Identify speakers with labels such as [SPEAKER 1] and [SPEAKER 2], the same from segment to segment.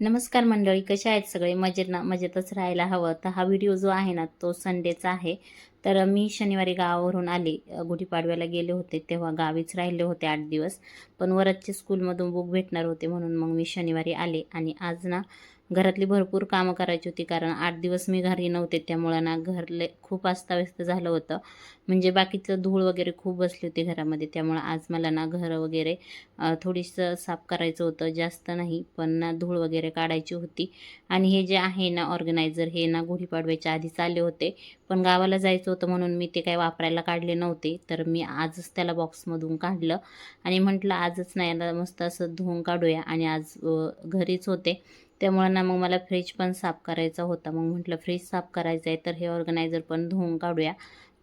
[SPEAKER 1] नमस्कार मंडळी कशा आहेत सगळे? मजेत ना मजेतच राहायला हवं. तर हा व्हिडिओ जो आहे ना तो संडेचा आहे. तर मी शनिवारी गावावरून आले. गुढीपाडव्याला गेले होते. तेव्हा गावीच राहिले होते आठ दिवस. पण वरदच्या स्कूलमधून बुक भेटणार होते म्हणून मग मी शनिवारी आले. आणि आज ना घरातली भरपूर कामं करायची होती कारण आठ दिवस मी घरी नव्हते त्यामुळं ना घरले खूप अस्ताव्यस्त झालं होतं. म्हणजे बाकीचं धूळ वगैरे खूप बसली होती घरामध्ये त्यामुळं आज मला ना घर वगैरे थोडीसं साफ करायचं होतं जास्त नाही पण ना धूळ वगैरे काढायची होती. आणि हे जे आहे ना ऑर्गनायझर हे ना गुढीपाडव्याच्या आधीच आले होते. पण गावाला जायचं होतं म्हणून मी ते काही वापरायला काढले नव्हते तर मी आजच त्याला बॉक्समधून काढलं. आणि म्हटलं आजच नाही याला मस्त असं धुवून काढूया. आणि आज घरीच होते. त्यामुळं ना मग मला फ्रीज पण साफ करायचा होता. मग म्हटलं फ्रीज साफ करायचं आहे तर हे ऑर्गनायझर पण धुवून काढूया.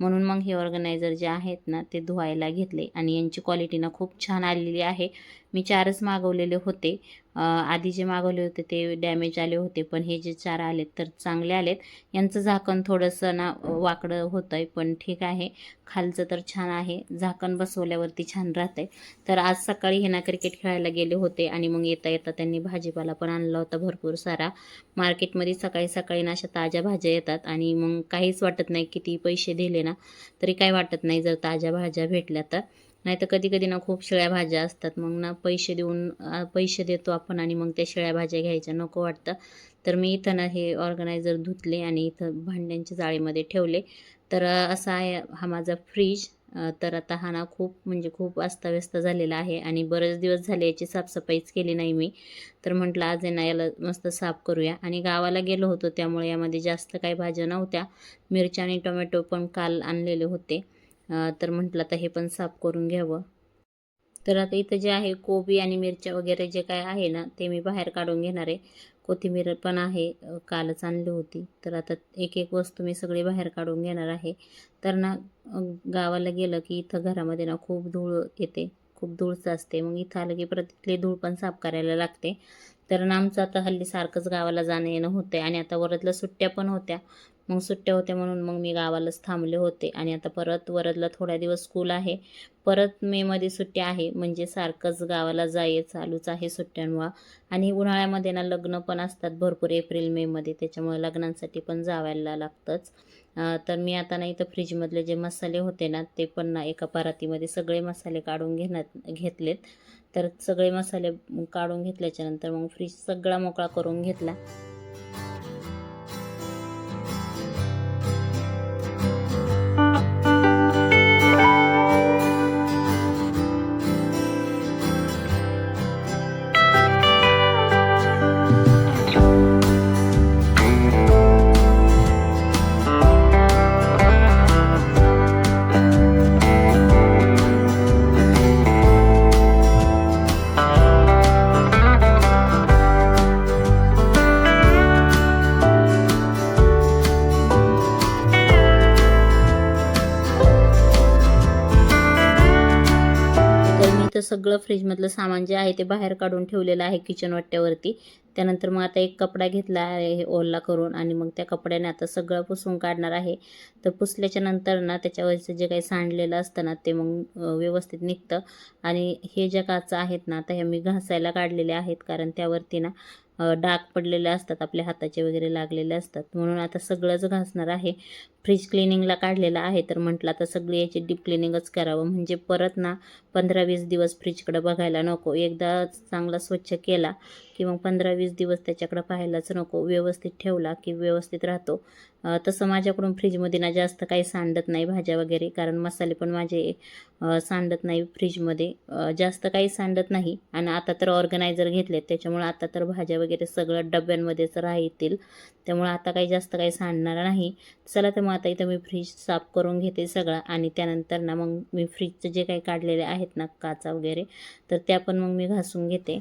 [SPEAKER 1] म्हणून मग हे ऑर्गनायझर जे आहेत ना ते धुवायला घेतले. आणि यांची क्वालिटी ना खूप छान आलेली आहे. मी चारच मागवलेले होते. आधी जे मागवले होते ते डॅमेज आले होते पण हे जे चार आलेत तर चांगले आलेत. यांचं झाकण थोडंसं ना वाकडं होतं आहे पण ठीक आहे. खालचं तर छान आहे. झाकण बसवल्यावरती छान राहतं आहे तर आज सकाळी हे ना क्रिकेट खेळायला गेले होते आणि मग येता येता त्यांनी भाजीपाला पण आणला होता भरपूर सारा. मार्केटमध्ये सकाळी सकाळी ना अशा ताज्या भाज्या येतात आणि मग काहीच वाटत नाही किती पैसे दिले ना. तरी काय वाटत नाही जर ताज्या भाज्या भेटल्या तर. नाही तर कधी कधी ना खूप शिळ्या भाज्या असतात. मग ना पैसे देऊन पैसे देतो आपण आणि मग त्या शिळ्या भाज्या घ्यायच्या. नको वाटतं. तर मी इथं ना हे ऑर्गनायझर धुतले आणि इथं भांड्यांच्या जाळीमध्ये ठेवले. तर असा आहे हा माझा फ्रीज. तर आता हा ना खूप म्हणजे खूप अस्ताव्यस्त झालेला आहे आणि बरेच दिवस झाले याची साफसफाईच केली नाही मी. तर म्हटलं आज ना याला मस्त साफ करूया. आणि गावाला गेलो होतो त्यामुळे यामध्ये जास्त काही भाज्या नव्हत्या. मिरच्या आणि टोमॅटो पण काल आणलेले होते. तर म्हटलं आता हे पण साफ करून घ्यावं. तर आता इथं जे आहे कोबी आणि मिरच्या वगैरे जे काय आहे ना ते मी बाहेर काढून घेणार आहे. कोथिंबीर पण आहे कालच आणली होती. तर आता एक एक वस्तू मी सगळी बाहेर काढून घेणार आहे. तर ना गावाला गेलं की इथं घरामध्ये ना खूप धूळ येते खूप धूळ असते मग इथं आलं की प्रत्येक धूळ पण साफ करायला लागते. तर ना आमचं आता हल्ली सारखंच गावाला जाणं येणं होतं आणि आता वरदला सुट्ट्या पण होत्या. मग सुट्ट्या होत्या म्हणून मग मी गावालाच थांबले होते. आणि आता परत वरदला थोड्या दिवस स्कूल आहे. परत मेमध्ये सुट्ट्या आहे. म्हणजे सारखंच गावाला जाये चालूच आहे सुट्ट्यांमुळं. आणि उन्हाळ्यामध्ये ना लग्न पण असतात भरपूर एप्रिल मेमध्ये त्याच्यामुळे लग्नांसाठी पण जावायला लागतंच. तर मी आता ना इथं फ्रीजमधले जे मसाले होते ना ते पण ना एका परातीमध्ये सगळे मसाले काढून घेण्यात घेतलेत. तर सगळे मसाले काढून घेतल्याच्यानंतर मग फ्रीज सगळा मोकळा करून घेतला. सगळं फ्रीजमधलं सामान जे आहे ते बाहेर काढून ठेवलेलं आहे किचन वाट्यावरती. त्यानंतर मग आता एक कपडा घेतला आहे हे ओला करून आणि मग त्या कपड्याने आता सगळं पुसून काढणार आहे. तर पुसल्याच्या नंतर ना त्याच्यावरचं जे काही सांडलेलं असतं ना ते मग व्यवस्थित निघतं. आणि हे ज्या काचा आहेत ना आता ह्या मी घासायला काढलेल्या आहेत कारण त्यावरती ना डाग पडलेले असतात आपल्या हाताचे वगैरे लागलेले असतात. म्हणून आता सगळंच घासणार आहे. फ्रीज क्लिनिंगला काढलेला आहे तर म्हटलं आता सगळी याची डीप क्लिनिंगच करावं. म्हणजे परत ना पंधरा वीस दिवस फ्रीजकडे बघायला नको. एकदा चांगला स्वच्छ केला की मग पंधरा वीस दिवस त्याच्याकडे पाहायलाच नको. व्यवस्थित ठेवला की व्यवस्थित राहतो. तसं माझ्याकडून फ्रीजमध्ये ना जास्त काही सांडत नाही भाज्या वगैरे कारण मसाले पण माझे सांडत नाही फ्रीजमध्ये. जास्त काही सांडत नाही. आणि आता तर ऑर्गनायझर घेतलेत त्याच्यामुळे आता तर भाज्या वगैरे सगळं डब्यांमध्येच राहतील. त्यामुळे आता काही जास्त काही सांडणार नाही. चला तर मग आता इथं मी फ्रीज साफ करून घेते सगळं आणि त्यानंतर ना मग मी फ्रीजचं जे काही काढलेले आहेत ना काचा वगैरे तर त्या पण मग मी घासून घेते.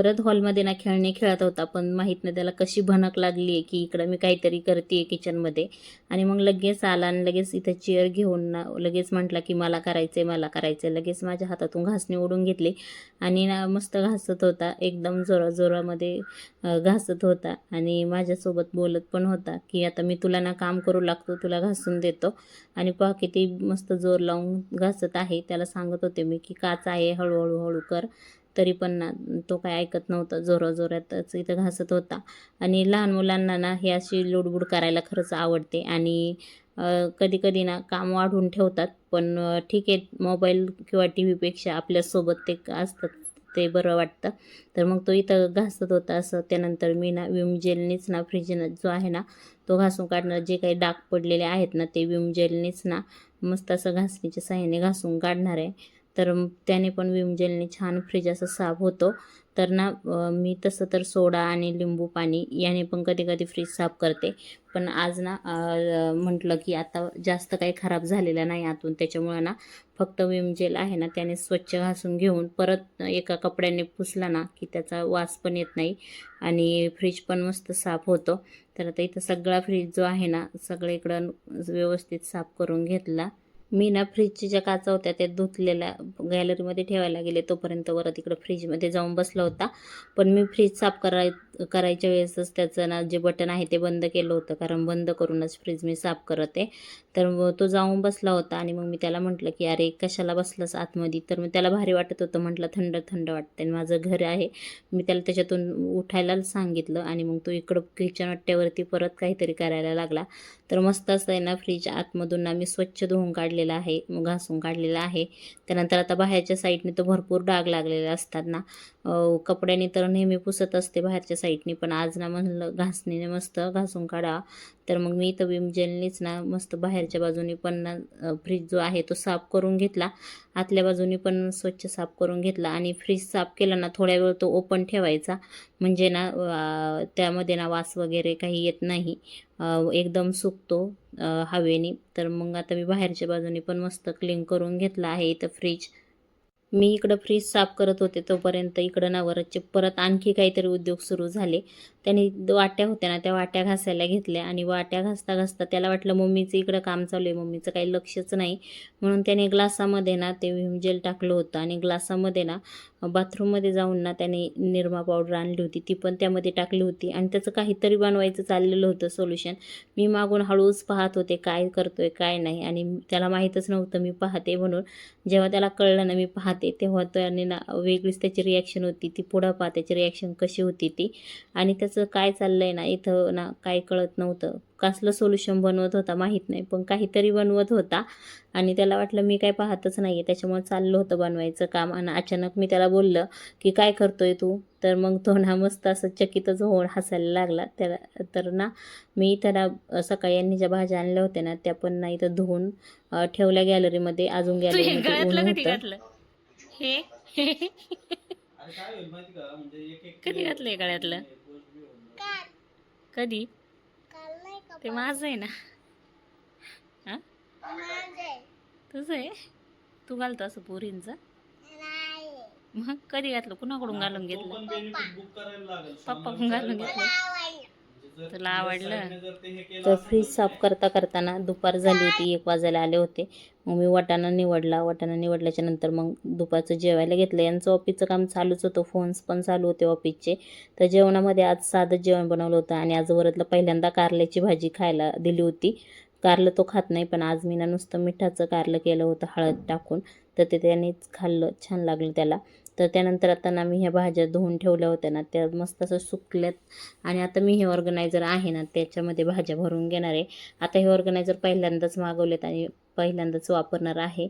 [SPEAKER 1] वरद हॉलमध्ये ना खेळणे खेळत होता पण माहीत नाही त्याला कशी भनक लागली आहे की इकडं मी काहीतरी करते किचनमध्ये आणि मग लगेच आला आणि लगेच इथं चेअर घेऊन ना लगेच म्हटला की मला करायचं आहे मला करायचं आहे लगेच माझ्या हातातून घासणी ओढून घेतली आणि ना मस्त घासत होता एकदम जोराजोरामध्ये घासत होता. आणि माझ्यासोबत बोलत पण होता की आता मी तुला ना काम करू लागतो तुला घासून देतो. आणि पहा किती मस्त जोर लावून घासत आहे. त्याला सांगत होते मी की काच आहे हळूहळू हळू कर. तरी पण ना तो काय ऐकत नव्हता. जोराजोरातच इथं घासत होता. आणि लहान मुलांना ना हे अशी लुडबुड करायला खरंच आवडते. आणि कधी कधी ना काम वाढवून ठेवतात. पण ठीक आहे मोबाईल किंवा टी व्हीपेक्षा आपल्यासोबत ते असतात ते बरं वाटतं. तर मग तो इथं घासत होता असं. त्यानंतर मी ना विम जेलनीच ना फ्रीजनं जो आहे ना तो घासून काढणार. जे काही डाग पडलेले आहेत ना ते विम जेलनीच ना मस्त असं घासणीच्या साह्याने घासून काढणार आहे. तर त्याने पण विम जेलने छान फ्रीज असं साफ होतो. तर ना मी तसं तर सोडा आणि लिंबू पाणी याने पण कधी कधी फ्रीज साफ करते. पण आज ना म्हटलं की आता जास्त काही खराब झालेलं नाही आतून. त्याच्यामुळं ना फक्त विम जेल आहे ना त्याने स्वच्छ घासून घेऊन परत एका कपड्याने पुसला ना की त्याचा वास पण येत नाही आणि फ्रीज पण मस्त साफ होतो. तर आता इथं सगळा फ्रीज जो आहे ना सगळीकडं व्यवस्थित साफ करून घेतला. मी ना फ्रीजच्या ज्या काचा होत्या त्या धुतलेल्या गॅलरीमध्ये ठेवायला गेले. तोपर्यंत वरत तिकडं फ्रीजमध्ये जाऊन बसला होता. पण मी फ्रीज साफ कराय करायच्या वेळेसच त्याचं ना जे बटन आहे ते बंद केलं होतं. कारण बंद करूनच फ्रीज मी साफ करत. आहे तर तो जाऊन बसला होता आणि मग मी त्याला म्हटलं की अरे कशाला बसलास आतमध्ये? तर मग त्याला भारी वाटत होतं. म्हटलं थंड थंड वाटतं आणि माझं घर आहे. मी त्याला त्याच्यातून उठायला सांगितलं आणि मग तो इकडं किचन वाट्यावरती परत काहीतरी करायला लागला. तर मस्त असं आहे ना फ्रीज आतमधून ना मी स्वच्छ धुवून काढलेला आहे. मग घासून काढलेला आहे. त्यानंतर आता बाहेरच्या साईडने तर भरपूर डाग लागलेला असतात ना. कपड्याने तर नेहमी पुसत असते बाहेरच्या साईड साईडने पण आज ना म्हणलं घासणीने मस्त घासून काढा. तर मग मी इथं विम जेलनीच ना मस्त बाहेरच्या बाजूने पण ना फ्रीज जो आहे तो साफ करून घेतला. आतल्या बाजूने पण स्वच्छ साफ करून घेतला आणि फ्रीज साफ केला ना थोड्या वेळ तो ओपन ठेवायचा. म्हणजे ना त्यामध्ये ना वास वगैरे काही येत नाही. एकदम सुकतो हवेने. तर मग आता मी बाहेरच्या बाजूने पण मस्त क्लीन करून घेतला आहे. इथं फ्रीज मी इकडं फ्रीज साफ करत होते तोपर्यंत इकडं नवरचे परत आणखी काहीतरी उद्योग सुरू झाले. त्यांनी वाट्या होत्या ना त्या वाट्या घासायला घेतल्या आणि वाट्या घासता घासता त्याला वाटलं मम्मीचं इकडं काम चालू आहे मम्मीचं काही लक्षच नाही. म्हणून त्याने ग्लासामध्ये ना ते विम जेल टाकलं होतं आणि ग्लासामध्ये ना बाथरूममध्ये जाऊन ना त्याने निरमा पावडर आणली होती ती पण त्यामध्ये टाकली होती आणि त्याचं काहीतरी बनवायचं चाललेलं होतं सोल्युशन. मी मागून हळूच पाहत होते काय करतोय काय नाही आणि त्याला माहीतच नव्हतं मी पाहते म्हणून. जेव्हा त्याला कळलं ना मी पाहते तेव्हा त्याने ना वेगळीच त्याची रिॲक्शन होती. ती पुढं पहा त्याची रिॲक्शन कशी होती ती. आणि त्याचं काय चाललं आहे ना इथं ना काय कळत नव्हतं. कसलं सोल्युशन बनवत होता माहीत नाही पण काहीतरी बनवत होता. आणि त्याला वाटलं मी काय पाहतच नाही आहे त्याच्यामुळे चाललं होतं बनवायचं काम. आणि अचानक मी त्याला बोललं की काय करतोय तू? तर मग तो ना मस्त असं चकितच होऊन हसायला लागला. त्याला तर ना मी त्याला सकाळी यांनी ज्या भाज्या आणल्या होत्या ना त्या पण ना इथं धुवून ठेवल्या गॅलरीमध्ये अजून गॅलरीमध्ये ऊन होतं
[SPEAKER 2] हे?
[SPEAKER 3] अरे काय होईल माहिती का? म्हणजे एक एक
[SPEAKER 2] कधी घातलंय गळ्यातलं? कधी? ते माझं आहे ना. हा? तुझं आहे? तू घालतो असं पोरींचं? मग कधी घातलं? कुणाकडून घालून घेतलं?
[SPEAKER 3] पण बेनिफिट बुक करायला लागेल.
[SPEAKER 2] पप्पा पण घालून घेतलं. तुला आवडलं?
[SPEAKER 1] तर फ्रीज साफ करता करताना दुपार झाली होती एक वाजायला आले होते. मग मी वाटाणा निवडला. वाटाणा निवडल्याच्या नंतर मग दुपारचं जेवायला घेतलं. यांचं ऑफिसचं काम चालूच होतं. फोन्स पण चालू होते ऑफिसचे तर जेवणामध्ये आज साधं जेवण बनवलं होतं आणि आज वरतलं पहिल्यांदा कारल्याची भाजी खायला दिली होती. कारलं तो खात नाही पण आज मी ना नुसतं मिठाचं कारलं केलं होतं हळद टाकून. तर ते त्यानेच खाल्लं. छान लागलं त्याला. तर त्यानंतर आता ना मी ह्या भाज्या धुवून ठेवल्या होत्या ना त्या मस्त असं सुकल्यात. आणि आता मी हे ऑर्गनायझर आहे ना त्याच्यामध्ये भाज्या भरून घेणार आहे. आता हे ऑर्गनायझर पहिल्यांदाच मागवलेत आणि पहिल्यांदाच वापरणार आहे.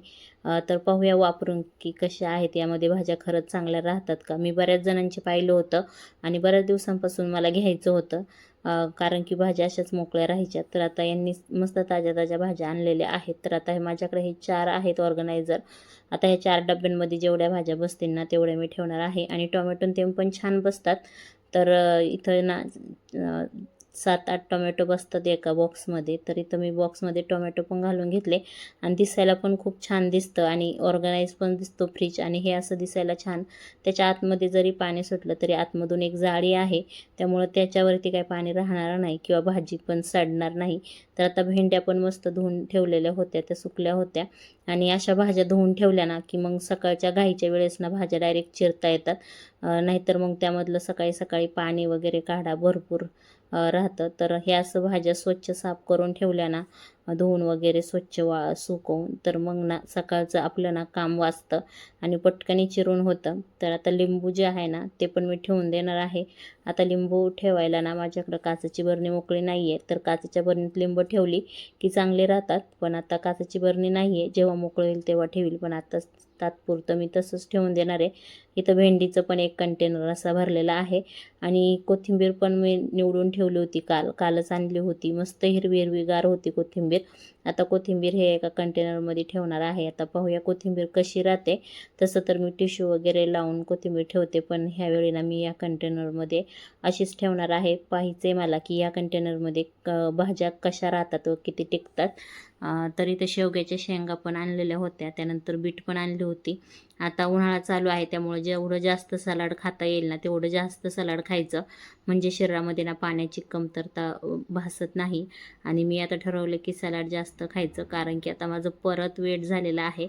[SPEAKER 1] तर पाहूया वापरून की कशा आहेत यामध्ये भाज्या खरंच चांगल्या राहतात का? मी बऱ्याच जणांचे पाहिलं होतं आणि बऱ्याच दिवसांपासून मला घ्यायचं होतं. कारण की भाज्या अशाच मोकळ्या राहायच्या तर आता यांनी मस्त ताज्या ताज्या भाज्या आणलेल्या आहेत. तर आता हे माझ्याकडे हे चार आहेत ऑर्गनायझर. आता ह्या चार डब्यांमध्ये जेवढ्या भाज्या बसतील ना तेवढ्या मी ठेवणार आहे. आणि टोमॅटो ते पण छान बसतात. तर इथं ना सात आठ टोमॅटो बसतात एका बॉक्समध्ये तर इथं मी बॉक्समध्ये टोमॅटो पण घालून घेतले. आणि दिसायला पण खूप छान दिसतं आणि ऑर्गनाईज पण दिसतो फ्रीज आणि हे असं दिसायला छान. त्याच्या आतमध्ये जरी पाणी सुटलं तरी आतमधून एक जाळी आहे. त्यामुळं त्याच्यावरती काही पाणी राहणार नाही किंवा भाजी पण सडणार नाही. तर आता भेंड्या पण मस्त धुवून ठेवलेल्या होत्या त्या सुकल्या होत्या. आणि अशा भाज्या धुवून ठेवल्या ना की मग सकाळच्या घाईच्या वेळेस ना भाज्या डायरेक्ट चिरता येतात. नाहीतर मग त्यामधलं सकाळी सकाळी पाणी वगैरे काढा भरपूर. राहतं. तर ह्या असं भाज्या स्वच्छ साफ करून ठेवल्या ना धुवून वगैरे स्वच्छ वा सुकवून तर मग ना सकाळचं आपलं ना काम वाचतं आणि पटकनी चिरून होतं. तर आता लिंबू जे आहे ना ते पण मी ठेवून देणार आहे. आता लिंबू ठेवायला ना माझ्याकडं काचेची बरणी मोकळी नाही आहे तर काचेच्या बरणीत लिंबू ठेवली की चांगले राहतात. पण आता काचेची बरणी नाही आहे जेव्हा मोकळं होईल तेव्हा ठेवील. पण आता तात्पुरतं मी तसंच ठेवून देणार आहे. इथं भेंडीचं पण एक कंटेनर असा भरलेला आहे. आणि कोथिंबीर पण मी निवडून ठेवली होती काल कालच आणली होती. मस्त हिरवी हिरवीगार होती कोथिंबीर. आता कोथिंबीर हे एका कंटेनरमध्ये ठेवणार आहे. आता पाहूया कोथिंबीर कशी राहते. तसं तर मी टिश्यू वगैरे लावून कोथिंबीर ठेवते पण ह्यावेळी ना मी या कंटेनरमध्ये अशीच ठेवणार आहे. पाहायचं आहे मला की या कंटेनरमध्ये क भाज्या कशा राहतात व किती टिकतात. तरी तर शेवग्याच्या शेंगा पण आणलेल्या होत्या. त्यानंतर बीट पण आणली होती. आता उन्हाळा चालू आहे त्यामुळे जेवढं जास्त सलाड खाता येईल ना तेवढं जास्त सलाड खायचं. म्हणजे शरीरामध्ये ना पाण्याची कमतरता भासत नाही. आणि मी आता ठरवलं की सलाड जास्त खायचं कारण की आता माझं परत वेट झालेलं आहे.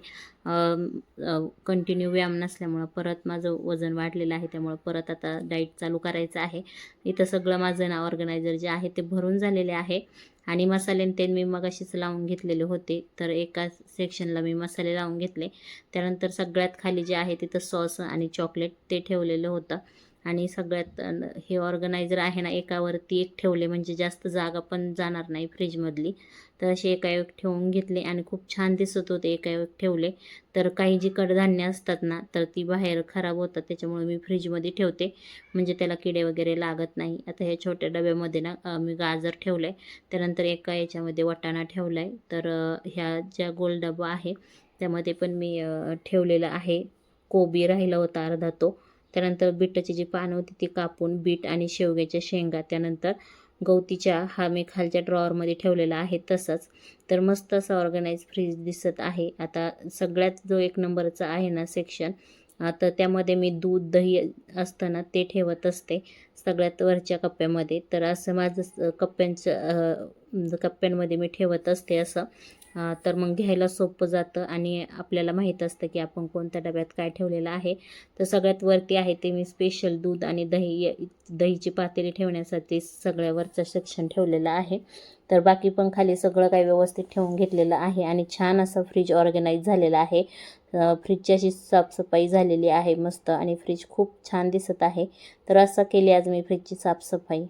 [SPEAKER 1] कंटिन्यू व्यायाम नसल्यामुळं परत माझं वजन वाढलेलं आहे त्यामुळं परत आता डाईट चालू करायचं आहे. इथं सगळं माझं ना ऑर्गनायझर जे आहे ते भरून झालेले आहे. आणि मसाले तेल ते मी मगाशीच लावून घेतलेले होते. तर एका सेक्शनला मी मसाले लावून घेतले. त्यानंतर सगळ्यात खाली जे आहे तिथं सॉस आणि चॉकलेट ते ठेवलेलं होतं. आणि सगळ्यात हे ऑर्गनायझर आहे ना एकावरती एक ठेवले. म्हणजे जास्त जागा पण जाणार नाही फ्रीजमधली तर असे एकाएक ठेवून घेतले आणि खूप छान दिसत होते एकाएक ठेवले. तर काही जी कडधान्य असतात ना तर ती बाहेर खराब होतात. त्याच्यामुळे मी फ्रीजमध्ये ठेवते. म्हणजे त्याला किडे वगैरे लागत नाही. आता ह्या छोट्या डब्यामध्ये ना मी गाजर ठेवलं आहे त्यानंतर एका याच्यामध्ये वाटाणा ठेवला आहे तर ह्या ज्या गोल डबा आहे त्यामध्ये पण मी ठेवलेला ठेवलेलं आहे. कोबी राहिला होता अर्धा तो. त्यानंतर बीटाची जी पानं होती ती कापून बीट आणि शेवग्याच्या शेंगा त्यानंतर गवतीच्या हा मी खालच्या ड्रॉवरमध्ये ठेवलेला आहे तसंच. तर मस्त असं ऑर्गनाईज फ्रीज दिसत आहे. आता सगळ्यात जो एक नंबरचा आहे ना सेक्शन तर त्यामध्ये मी दूध दही असताना ते ठेवत असते सगळ्यात वरच्या कप्प्यामध्ये. तर असं माझं कप्प्यांचं कप्प्यांमध्ये मी ठेवत असते असं. तर मग घ्यायला सोपं जातं आणि आपल्याला माहीत असतं की आपण कोणत्या डब्यात काय ठेवलेलं आहे. तर सगळ्यात वरती आहे ते मी स्पेशल दूध आणि दही दहीची पातेली ठेवण्यासाठी सगळ्यावरचं सेक्शन ठेवलेलं आहे. तर बाकी पण खाली सगळं काही व्यवस्थित ठेवून घेतलेलं आहे आणि छान असं फ्रीज ऑर्गनाईज झालेला आहे. फ्रीजची अशी साफसफाई झालेली आहे मस्त आणि फ्रीज खूप छान दिसत आहे. तर असं केली आज मी फ्रीजची साफसफाई.